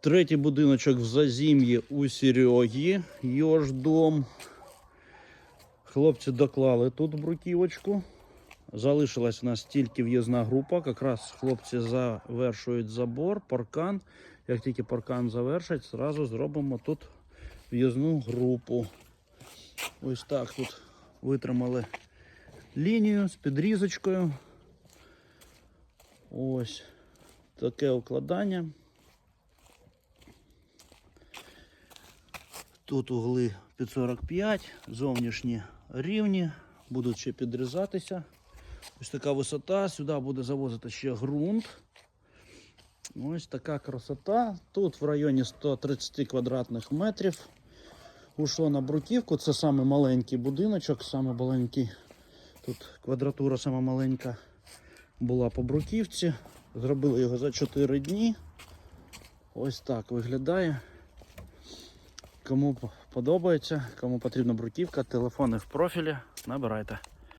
Третій будиночок в зазім'ї у Сереги. Його ж дом. Хлопці доклали тут бруківочку. Залишилась у нас тільки в'їзна група. Якраз хлопці завершують забор, паркан. Як тільки паркан завершать, зразу зробимо тут в'їзну групу. Ось так тут витримали лінію з підрізочкою. Ось таке укладання. Тут угли під 45, зовнішні рівні, будуть ще підрізатися. Ось така висота, сюди буде завозити ще ґрунт. Ось така красота. Тут в районі 130 квадратних метрів. Ушло на бруківку. Це саме маленький будиночок, саме маленький. Тут квадратура сама маленька була по бруківці. Зробили його за 4 дні. Ось так виглядає. Кому подобається, кому потрібна бруківка, телефони в профілі, набирайте.